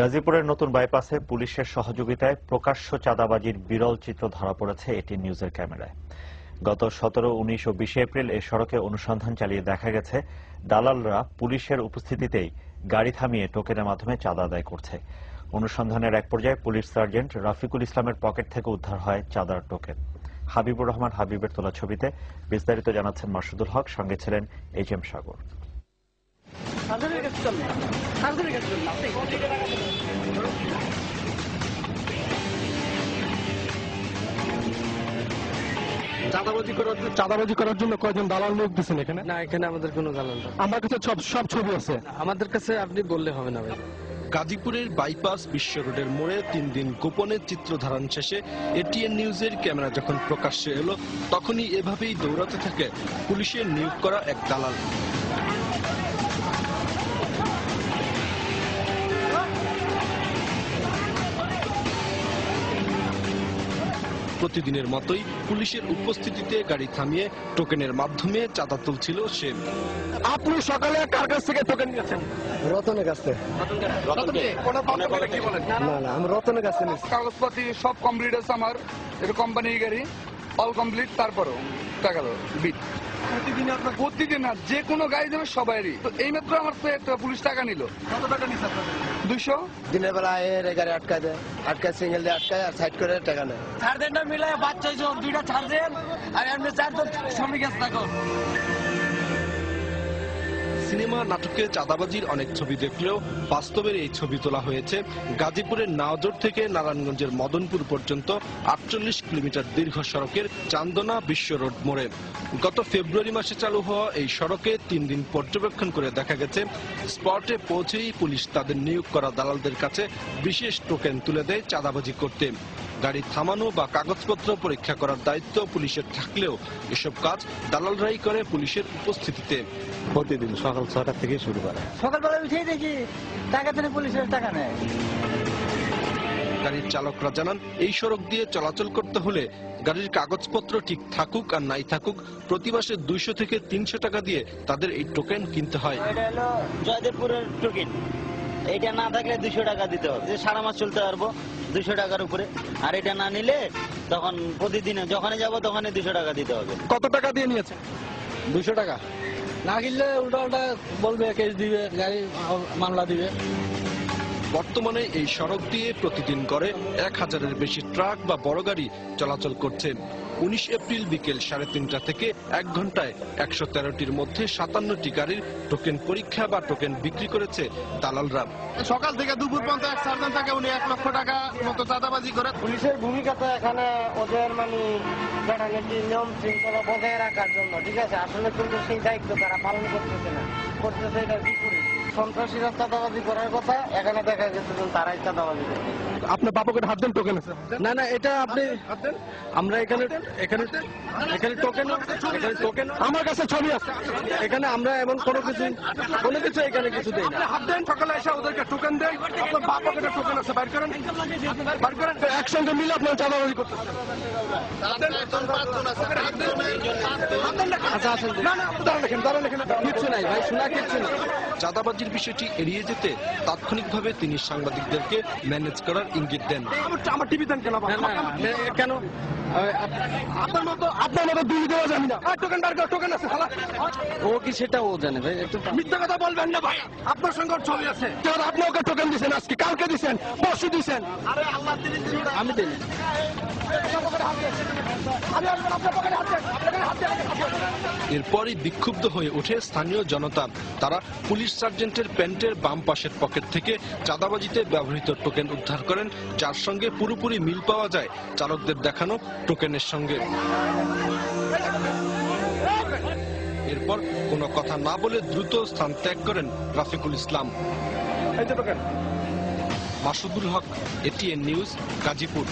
গাজীপুরের নতুন বাইপাসে পুলিশের সহযোগিতায় প্রকাশ্য চাঁদাবাজির বিরল চিত্র ধরা পড়েছে এটি নিউজের ক্যামেরায়। গত সতেরো, উনিশ ও বিশে এপ্রিল এ সড়কে অনুসন্ধান চালিয়ে দেখা গেছে, দালালরা পুলিশের উপস্থিতিতেই গাড়ি থামিয়ে টোকেনের মাধ্যমে চাঁদা আদায় করছে। অনুসন্ধানের এক পর্যায়ে পুলিশ সার্জেন্ট রাফিকুল ইসলামের পকেট থেকে উদ্ধার হয় চাঁদার টোকেন। হাবিবুর রহমান হাবিবের তোলা ছবিতে বিস্তারিত জানাচ্ছেন মাসুদুল হক, সঙ্গে ছিলেন এইচ এম সাগর। সার্জারির কাছে চল সার্জারির কাছে চল চাঁদাবাজি করার চাঁদাবাজি করার জন্য কয়জন দালাল লোক দিচ্ছেন এখানে? না এখানে আমাদের কোনো দালাল নেই। আমার কাছে সব সব ছবি আছে। আমাদের কাছে আপনি বললে হবে না ভাই। গাজীপুরের বাইপাস বিশ্ব রোডের মোড়ে তিন দিন গোপনে চিত্র ধারণ শেষে এটিএন নিউজের ক্যামেরা যখন প্রকাশ্যে এলো তখনই এভাবেই দৌড়াতে থাকে পুলিশের নিয়োগ করা এক দালাল। প্রতিদিনের মতোই পুলিশের উপস্থিতিতে গাড়ি থামিয়ে টোকেনের মাধ্যমে চাঁদা তুলছিল সে। আপনি সকালে কার কাছ থেকে টোকেন নিয়েছেন? রতনের কাছে কোনো পাবলিকে কি বলেন? না না আমি রতনের কাছে কাগজপাতি সব কমপ্লিট আছে আমার। এটা কোম্পানির গাড়ি। অল কমপ্লিট তারপরও টাকা দাও বিট প্রতিদিন আপনার প্রতিদিন না যে কোনো গাড়ি দেবে সবাইরই। তো এই মাত্র আমার তো একটা পুলিশ টাকা নিল। কত টাকা নিচ্ছে আপনাদের? দুইশো? দিনের বেলা এর গাড়ি আটকায় দেয়। আটকায় সিঙ্গেল দিয়ে আটকায় আর সাইড করে টাকা নেয়। ছাড় দেন না মিলে বাচ্চা দুইটা ছাড় দেন। আর এমনি চারজন শ্রমিক আছে থাকো সিনেমা, নাটকে চাঁদাবাজির অনেক ছবি দেখলেও বাস্তবের এই ছবি তোলা হয়েছে। গাজীপুরের নাওজোর থেকে নারায়ণগঞ্জের মদনপুর পর্যন্ত আটচল্লিশ কিলোমিটার দীর্ঘ সড়কের চান্দনা বিশ্ব রোড মোড়ে। গত ফেব্রুয়ারি মাসে চালু হওয়া এই সড়কে তিন দিন পর্যবেক্ষণ করে দেখা গেছে, স্পটে পৌঁছেই পুলিশ তাদের নিয়োগ করা দালালদের কাছে বিশেষ টোকেন তুলে দেয় চাঁদাবাজি করতে। গাড়ি থামানো বা কাগজপত্র পরীক্ষা করার দায়িত্ব পুলিশের থাকলেও এসব কাজ দালালরাই করে পুলিশের উপস্থিতিতে। প্রতিদিন সকাল ছটা থেকে শুরু করে। সকালবেলা উঠেই দেখি টাকা থেকে পুলিশের টাকা নেয়। গাড়ির চালকরা জানান এই সড়ক দিয়ে চলাচল করতে হলে গাড়ির কাগজপত্র ঠিক থাকুক আর নাই থাকুক প্রতি মাসে দুইশো থেকে তিনশো টাকা দিয়ে তাদের এই টোকেন কিনতে হয়। জয়দেবপুরের টোকেন। এটা না থাকলে দুশো টাকা দিতে হবে। সারা মাস চলতে পারব দুশো টাকার উপরে। আর এটা না নিলে তখন প্রতিদিনে যখনই যাব তখনই দুশো টাকা দিতে হবে। কত টাকা দিয়ে নিয়েছে? দুশো টাকা। না কিনলে উল্টা উল্টা বলবে কেস দিবে গাড়ি মামলা দিবে। বর্তমানে এই সড়ক দিয়ে প্রতিদিন করে এক হাজারের বেশি ট্রাক বা বড় গাড়ি চলাচল করছে। উনিশ এপ্রিল বিকেল সাড়ে তিনটা থেকে এক ঘন্টায় একশো তেরোটির মধ্যে সাতান্নটি গাড়ির টোকেন পরীক্ষা বা টোকেন বিক্রি করেছে দালালরা। সকাল থেকে দুপুর পর্যন্ত এক সার্জন থাকে উনি এক লক্ষ টাকা মতো চাঁদাবাজি করে। পুলিশের ভূমিকা তো এখানে ওদের মানে নিয়ম শৃঙ্খলা বজায় রাখার জন্য ঠিক আছে? আসলে কিন্তু সেই দায়িত্ব তারা পালন করতেছে না। করতেছে এটা বিপরীত। সন্ত্রাসীরা চাঁদাবাজি করার কথা এখানে দেখা গেছে যে তারাই চাঁদাবাজি আপনার বাপকের হাত দেন টোকেন আছে। না না এটা আপনি আমরা এখানে এখানে এখানে টোকেন এখানে টোকেন আমার কাছে ছবি আছে। এখানে আমরা এমন কোনো কিছু কোনো কিছু এখানে কিছু দেই না। হাত দেন সকালে এসে ওদেরকে টোকেন দেয় আপনার বাপ পকেটে টোকেন আছে বাইর করেন। বাইর করেন। একসঙ্গে মিলে আপনার চাঁদাবাজি করতে আচ্ছা আসেন। না না দাঁড়ান এখানে দাঁড়ান এখানে কিচ্ছু নাই ভাই শোনা কিচ্ছু নাই। চাঁদাবাজির বিষয়টি এড়িয়ে যেতে তাৎক্ষণিকভাবে তিনি সাংবাদিকদেরকে ম্যানেজ করার ইঙ্গিত দেন। আমার টিভি দেন কেন কেন? আপনার মতো আপনার মতো দুই দেওয়া না। টোকেন বার টোকেন আছে ও কি সেটা ও জানে ভাই একটু মিথ্যা কথা বলবেন না ভাই। আপনার সঙ্গে ছবি আছে। আপনি ওকে টোকেন দিছেন আজকে? কালকে পরশু আমি দিই এরপরই বিক্ষুব্ধ হয়ে ওঠে স্থানীয় জনতা। তারা পুলিশ সার্জেন্টের প্যান্টের বাম পাশের পকেট থেকে চাঁদাবাজিতে ব্যবহৃত টোকেন উদ্ধার করেন যার সঙ্গে পুরোপুরি মিল পাওয়া যায় চালকদের দেখানো টোকেনের সঙ্গে। এরপর কোনো কথা না বলে দ্রুত স্থান ত্যাগ করেন রাফিকুল ইসলাম। Masudul Haque ATN news Gazipur.